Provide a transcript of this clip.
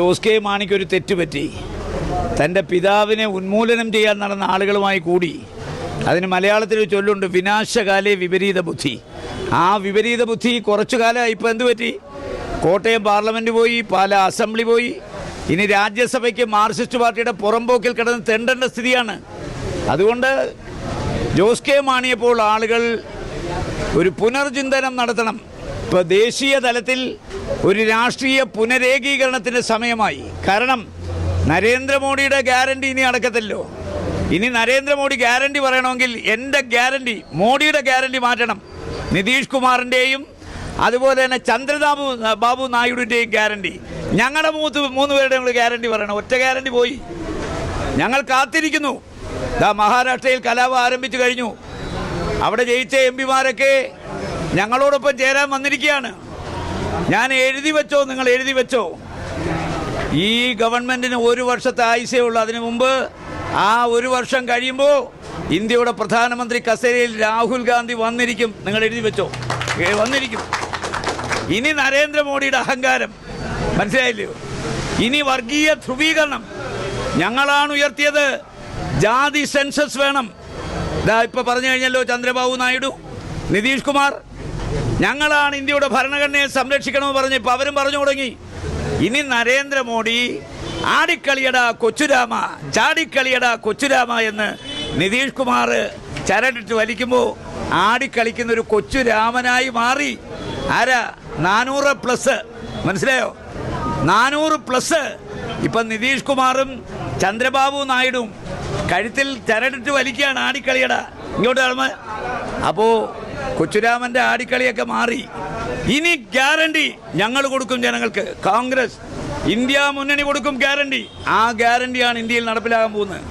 Jose K മാണിക്ക് ഒരു തെറ്റുപറ്റി തന്റെ പിതാവിനെ ഉന്മൂലനം ചെയ്യാൻ നടന്ന ആളുകളുമായി കൂടി. അതിന് മലയാളത്തിൽ ചൊല്ലുണ്ട് വിനാശകാലേ വിപരീത ബുദ്ധി. ആ വിപരീത ബുദ്ധി കുറച്ചു കാലമായി ഇപ്പോൾ എന്ത് പറ്റി? കോട്ടയം പാർലമെന്റ് പോയി പാല അസംബ്ലി പോയി. ഇനി രാജ്യസഭയ്ക്ക് മാർക്സിസ്റ്റ് പാർട്ടിയുടെ പുറംപോക്കിൽ കിടന്ന് തെണ്ടേണ്ട സ്ഥിതിയാണ്. അതുകൊണ്ട് ജോസ് കെ മാണിയപ്പോൾ ആളുകൾ ഒരു പുനർചിന്തനം നടത്തണം. ഇപ്പോൾ ദേശീയ തലത്തിൽ ഒരു രാഷ്ട്രീയ പുനരേകീകരണത്തിന്റെ സമയമായി. കാരണം നരേന്ദ്രമോദിയുടെ ഗ്യാരണ്ടി ഇനി അടക്കത്തില്ലോ ഇനി നരേന്ദ്രമോദി ഗ്യാരണ്ടി പറയണമെങ്കിൽ എന്റെ ഗ്യാരണ്ടി മോഡിയുടെ ഗ്യാരണ്ടി മാറ്റണം. നിതീഷ് കുമാറിന്റെയും അതുപോലെ തന്നെ ചന്ദ്രബാബു ബാബു നായിഡുവിന്റെയും ഗ്യാരണ്ടി. ഞങ്ങളുടെ മൂത്ത് മൂന്ന് പേരുടെ ഞങ്ങൾ ഗ്യാരണ്ടി പറയണം. ഒറ്റ ഗ്യാരണ്ടി പോയി. ഞങ്ങൾ കാത്തിരിക്കുന്നു. ദാ മഹാരാഷ്ട്രയിൽ കലാപം ആരംഭിച്ചു കഴിഞ്ഞു. അവിടെ ജയിച്ച എം പിമാരൊക്കെ ഞങ്ങളോടൊപ്പം ചേരാൻ വന്നിരിക്കുകയാണ്. ഞാൻ എഴുതി വെച്ചോ നിങ്ങൾ എഴുതി വെച്ചോ. ഈ ഗവൺമെന്റിന് ഒരു വർഷത്തെ ആയുസേ ഉള്ളൂ. അതിനു മുമ്പ് ആ ഒരു വർഷം കഴിയുമ്പോൾ ഇന്ത്യയുടെ പ്രധാനമന്ത്രി കസേരയിൽ രാഹുൽ ഗാന്ധി വന്നിരിക്കും. നിങ്ങൾ എഴുതി വെച്ചോ. വന്നിരിക്കും. ഇനി നരേന്ദ്രമോദിയുടെ അഹങ്കാരം. മനസ്സിലായില്ലയോ ഇനി വർഗീയ ധ്രുവീകരണം. ഞങ്ങളാണ് ഉയർത്തിയത്. ജാതി സെൻസസ് വേണം. ഇതാ ഇപ്പൊ പറഞ്ഞു കഴിഞ്ഞല്ലോ ചന്ദ്രബാബു നായിഡു നിതീഷ് കുമാർ ഞങ്ങളാണ് ഇന്ത്യയുടെ ഭരണഘടനയെ സംരക്ഷിക്കണമെന്ന് പറഞ്ഞ് ഇപ്പം അവരും പറഞ്ഞു തുടങ്ങി. ഇനി നരേന്ദ്രമോദി ആടിക്കളിയടാ കൊച്ചുരാമ ചാടിക്കളിയടാ കൊച്ചുരാമ എന്ന് നിതീഷ് കുമാർ ചരടിട്ട് വലിക്കുമ്പോൾ ആടിക്കളിക്കുന്ന ഒരു കൊച്ചുരാമനായി മാറി. ആരാ? നാനൂറ് പ്ലസ് മനസ്സിലായോ? നാനൂറ് പ്ലസ് ഇപ്പം നിതീഷ് കുമാറും ചന്ദ്രബാബു നായിഡും കഴുത്തിൽ ചരടിട്ട് വലിക്കുകയാണ് ആടിക്കളിയട. ഇങ്ങോട്ട് അപ്പോൾ അപ്പോ കൊച്ചുരാമന്റെ ആടിക്കളിയൊക്കെ മാറി. ഇനി ഗ്യാരണ്ടി ഞങ്ങൾ കൊടുക്കും ജനങ്ങൾക്ക്. കോൺഗ്രസ് ഇന്ത്യ മുന്നണി കൊടുക്കും ഗ്യാരണ്ടി. ആ ഗ്യാരണ്ടിയാണ് ഇന്ത്യയിൽ നടപ്പിലാകാൻ പോകുന്നത്.